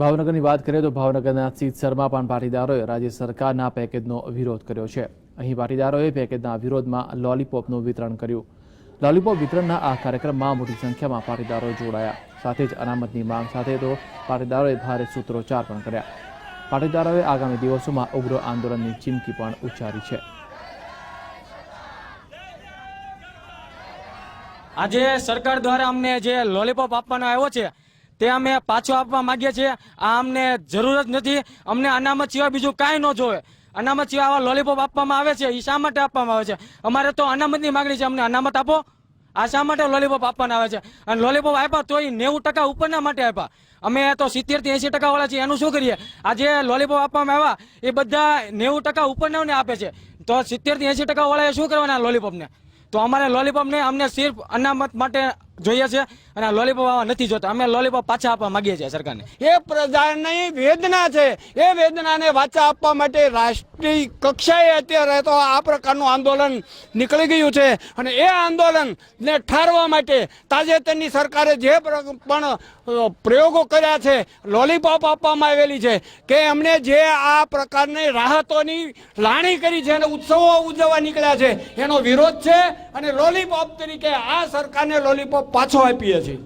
ભાવનગરની વાત કરીએ તો ભાવનગરના સિદ્ધસરમાં પણ પાટીદારોએ રાજ્ય સરકારના પેકેજનો વિરોધ કર્યો છે. અહીં પાટીદારોએ પેકેજના વિરોધમાં લોલીપોપનું વિતરણ કર્યું. લોલીપોપ વિતરણના આ કાર્યક્રમમાં મોટી સંખ્યામાં પાટીદારો જોડાયા. સાથે જ અનામતની માંગ સાથે તો પાટીદારોએ ભારે સૂત્રોચ્ચાર પણ કર્યા. પાટીદારોએ આગામી દિવસોમાં ઉગ્ર આંદોલનની ચીમકી પણ ઉચ્ચારી છે. આજે સરકાર દ્વારા અમને જે લોલીપોપ આપવાનો આવ્યો છે તે અમે પાછો આપવા માંગીએ છીએ. આ અમને જરૂર જ નથી. અમને અનામત સિવાય બીજું કાંઈ ન જોવે. અનામત સિવાય આવા લોલીપોપ આપવામાં આવે છે એ શા માટે આપવામાં આવે છે? અમારે તો અનામતની માંગણી છે, અમને અનામત આપો. આ શા માટે લોલીપોપ આપવાના આવે છે? અને લોલીપોપ આપ્યા તો એ નેવું ટકા ઉપરના માટે આપ્યા. અમે તો સિત્તેરથી એસી ટકા વાળા છીએ, એનું શું કરીએ? આ જે લોલીપોપ આપવામાં આવ્યા, એ બધા નેવું ટકા ઉપરનાને આપે છે. તો સિત્તેરથી એસી ટકા વાળાએ શું કરવાના લોલીપોપને તો અમારે લોલીપોપ ને અમને સિર્ફ અનામત માટે જોઈએ છે અને આ લોલીપોપ આવા નથી જોતા. અમે લોલીપોપ પાછા આપવા માંગીએ છીએ સરકારને. એ પ્રજાની વેદના છે. એ વેદનાને વાચા આપવા માટે રાષ્ટ્રીય કક્ષાએ અત્યારે તો આ પ્રકારનું આંદોલન નીકળી ગયું છે. અને એ આંદોલનને ઠારવા માટે તાજેતરની સરકારે જે પણ પ્રયોગો કર્યા છે, લોલીપોપ આપવામાં આવેલી છે કે એમણે જે આ પ્રકારની રાહતોની લાણી કરી છે અને ઉત્સવો ઉજવવા નીકળ્યા છે, એનો વિરોધ છે અને લોલીપોપ તરીકે આ સરકારને લોલીપોપ પાછો આપીએ છીએ.